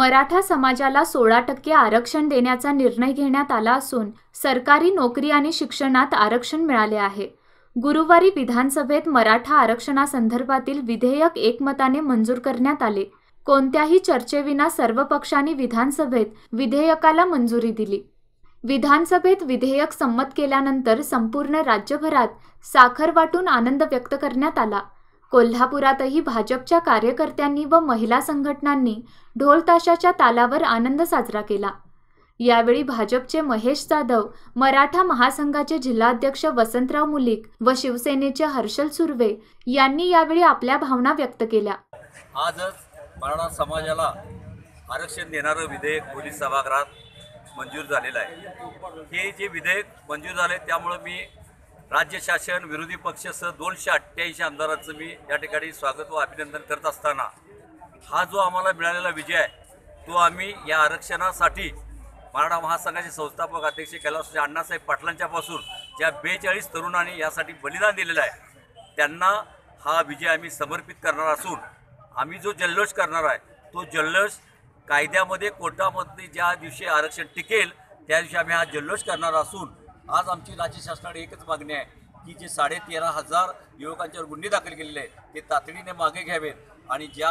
मराठा समाजाला सोळा टक्के आरक्षण देण्याचा निर्णय घेण्यात आला असून सरकारी नोकरी आणि शिक्षणात आरक्षण मिळाले आहे. गुरुवारी विधानसभेत मराठा आरक्षणासंदर्भातील विधेयक एकमताने मंजूर करण्यात आले. कोणत्याही चर्चेविना सर्व पक्षांनी विधानसभेत विधेयकाला मंजुरी दिली. विधानसभेत विधेयक संमत केल्यानंतर संपूर्ण राज्यभरात साखर वाटून आनंद व्यक्त करण्यात आला. कोल्हापुरातही भाजपच्या कार्यकर्त्यांनी व महिला संघटनांनी ढोल ताशाच्या तालावर आनंद साजरा केला. यावेळी भाजपचे महेश जाधव मराठा महासंघाचे जिल्हाध्यक्ष वसंतराव मुलिक व शिवसेनेचे हर्षल सुर्वे यांनी यावेळी आपल्या भावना व्यक्त केल्या. आजच मराठा समाजाला आरक्षण देणारं विधेयक पोलीस सभागृहात मंजूर झालेलं आहे. हे जे विधेयक मंजूर झाले त्यामुळे मी राज्य शासन विरोधी पक्षासह दोनशे अठ्ठ्याऐंशी आमदारांचं मी या ठिकाणी स्वागत व अभिनंदन करत असताना हा जो आम्हाला मिळालेला विजय आहे तो आम्ही या आरक्षणासाठी मराठा महासंघाचे संस्थापक अध्यक्ष कैलास अण्णासाहेब पाटलांच्यापासून ज्या बेचाळीस तरुणांनी यासाठी बलिदान दिलेलं आहे त्यांना हा विजय आम्ही समर्पित करणार असून आम्ही जो जल्लोष करणार आहे तो जल्लोष कायद्यामध्ये कोर्टामध्ये ज्या दिवशी आरक्षण टिकेल त्या दिवशी आम्ही हा जल्लोष करणार असून आज आमची राज्य शासनाकडे एकच मागणी आहे की जे साडेतेरा हजार युवकांच्यावर गुन्हे दाखल केलेले आहेत ते तातडीने मागे घ्यावेत. आणि ज्या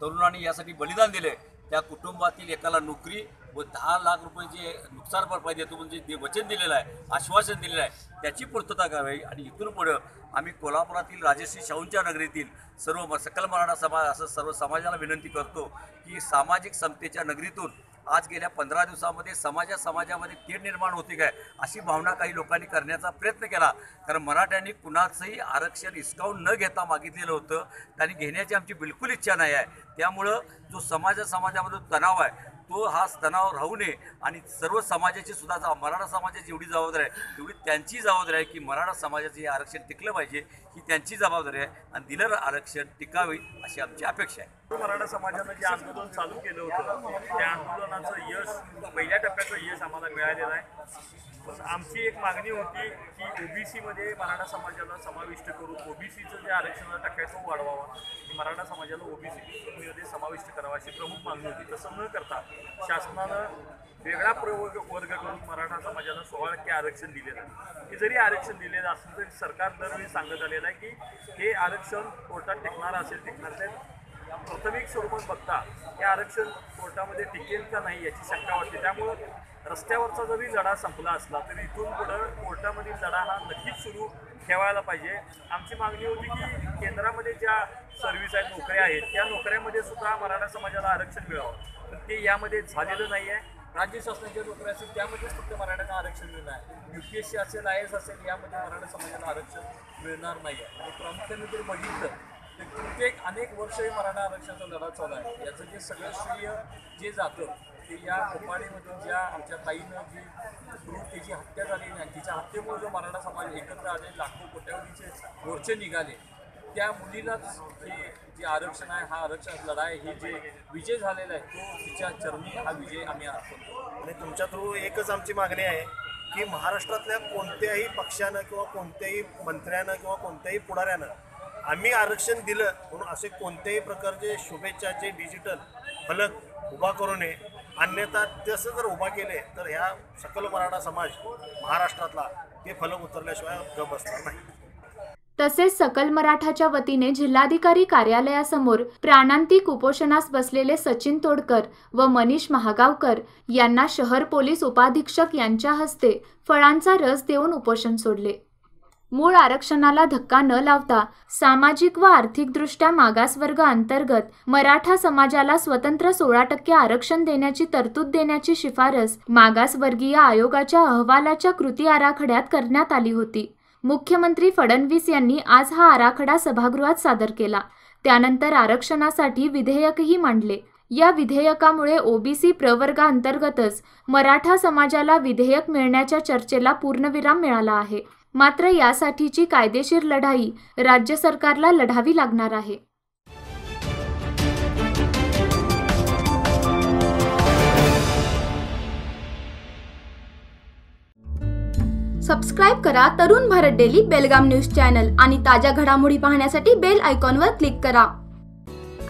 तरुणांनी यासाठी बलिदान दिले त्या कुटुंबातील एकाला नोकरी व दहा लाख रुपये जे नुकसान भरपाई देतो म्हणजे जे वचन दिलेलं आहे आश्वासन दिलेलं आहे त्याची पूर्तता करावी. आणि इथून पुढं आम्ही कोल्हापुरातील राजश्री शाहूंच्या नगरीतील सर्व सकल मराठा समाज असं सर्व समाजाला विनंती करतो की सामाजिक समतेच्या नगरीतून आज गेल्या पंधरा दिवसामध्ये समाजा समाजामध्ये तीड निर्माण होते काय? अशी भावना काही लोकांनी करण्याचा प्रयत्न केला. कारण मराठ्यांनी कुणाचंही आरक्षण हिसकावून न घेता मागितलेलं होतं. त्यांनी घेण्याची आमची बिलकुल इच्छा नाही आहे. त्यामुळं जो समाजा समाजामध्ये तणाव आहे तो हा तणाव राहू नये आणि सर्व समाजाची सुद्धा जा- मराठा समाजाची एवढी जबाबदारी आहे तेवढी त्यांची जबाबदारी आहे की मराठा समाजाचं हे आरक्षण टिकलं पाहिजे ही त्यांची जबाबदारी आहे आणि दिलं आरक्षण टिकावे अशी आमची अपेक्षा आहे. मराठा समाजानं जे आंदोलन चालू केलं होतं त्या आंदोलनाचं यश पहिल्या टप्प्याचं यश आम्हाला मिळालेलं आहे. आमची एक मागणी होती की ओबीसीमध्ये मराठा समाजाला समाविष्ट करून ओबीसीचं जे आरक्षणाचा टक्का तो वाढवावा. मराठा समाजाला ओबीसीमध्ये समाविष्ट करावा अशी प्रमुख मागणी होती. तसं न करता शासनानं वेगळा प्रवर्ग वर्ग करून मराठा समाजाला सोळा टक्के आरक्षण दिलेलं आहे. हे जरी आरक्षण दिलेलं असलं तरी सरकार दरवेळी सांगत आलेलं आहे की हे आरक्षण कोर्टात टिकणार असेल टिकणार असेल प्राथमिक स्वरूपात बघता हे आरक्षण कोर्टामध्ये टिकेल का नाही याची शंका वाटते. त्यामुळं रस्त्यावरचा जरी लढा संपला असला तरी इथून पुढं कोर्टामधील लढा हा नक्कीच सुरू ठेवायला पाहिजे. आमची मागणी होती की केंद्रामध्ये ज्या सर्व्हिस आहेत नोकऱ्या आहेत त्या नोकऱ्यामध्ये सुद्धा मराठा समाजाला आरक्षण मिळावं. पण ते यामध्ये झालेलं नाही आहे राज्य शासनाच्या नोकऱ्या असेल त्यामध्येच फक्त मराठ्यांना आरक्षण मिळणार आहे. यू पी एस सी असेल आय एस असेल यामध्ये मराठा समाजाला आरक्षण मिळणार नाही आहे आणि प्रामुख्याने जर बघितलं तर प्रत्येक अनेक वर्ष हे मराठा आरक्षणाचा लढा चालू आहे. याचं जे सगळं श्रेय जे जातं ते या कोपाडीमधून ज्या आमच्या ताईनं जी क्रूरतेची हत्या झाली नाही तिच्या हत्येमुळे जो मराठा समाज एकत्र आले लाखो कोट्यावधीचे मोर्चे निघाले त्या मुलीलाच हे जे आरक्षण आहे हा आरक्षण आहे हे जे विजय झालेला आहे तो तिच्या चरणी हा विजय आम्ही अर्पणतो आणि तुमच्या थ्रू एकच आमची मागणी आहे की महाराष्ट्रातल्या कोणत्याही पक्षानं किंवा कोणत्याही मंत्र्यानं किंवा कोणत्याही पुढाऱ्यानं आम्ही आरक्षण दिलं म्हणून असे कोणत्याही प्रकारचे शुभेच्छाचे डिजिटल फलक उभा करू नये. अन्यथा तसं जर उभा केले तर ह्या सकल मराठा समाज महाराष्ट्रातला ते फलक उतरल्याशिवाय गप बसणार नाही. तसेच सकल मराठाच्या वतीने जिल्हाधिकारी कार्यालयासमोर प्राणांतिक उपोषणास बसलेले सचिन तोडकर व मनीष महागावकर यांना शहर पोलीस उपाधीक्षक यांच्या हस्ते फळांचा रस देऊन उपोषण सोडले. मूळ आरक्षणाला धक्का न लावता सामाजिक व आर्थिकदृष्ट्या मागासवर्ग अंतर्गत मराठा समाजाला स्वतंत्र सोळा टक्के आरक्षण देण्याची तरतूद देण्याची शिफारस मागासवर्गीय आयोगाच्या अहवालाच्या कृती आराखड्यात करण्यात आली होती. मुख्यमंत्री फडणवीस यांनी आज हा आराखडा सभागृहात सादर केला. त्यानंतर आरक्षणासाठी विधेयकही मांडले. या विधेयकामुळे ओबीसी प्रवर्गाअंतर्गतच मराठा समाजाला विधेयक मिळण्याच्या चर्चेला पूर्णविराम मिळाला आहे. मात्र यासाठीची कायदेशीर लढाई राज्य सरकारला लढावी लागणार आहे. सबस्क्राईब करा Tarun Bharat daily Belgaum news channel आणि ताज्या घडामोडी पाहण्यासाठी बेल आयकॉनवर क्लिक करा.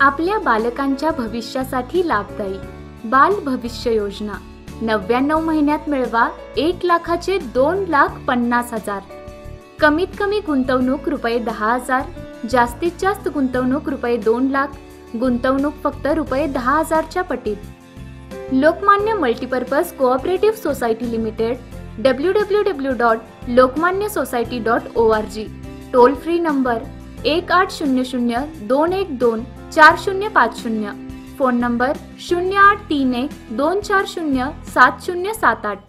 आपल्या बालकांच्या भविष्यासाठी लाभदायी बाल भविष्य योजना. नव्याण्णव महिन्यात मिळवा एक लाखाचे दोन लाख पन्नास हजार. कमीत कमी गुंतवणूक रुपये दहा हजार जास्तीत जास्त गुंतवणूक रुपये दोन लाख गुंतवणूक फक्त रुपये दहा हजारच्या पटीत. Lokmanya multipurpose cooperative society limited W W W dot Lokmanya society dot O R G toll free number एक आठ शून्य शून्य दोन एक दोन चार शून्य पाच शून्य. फोन नंबर शून्य आठ तीन एक दोन चार शून्य सात शून्य सात आठ.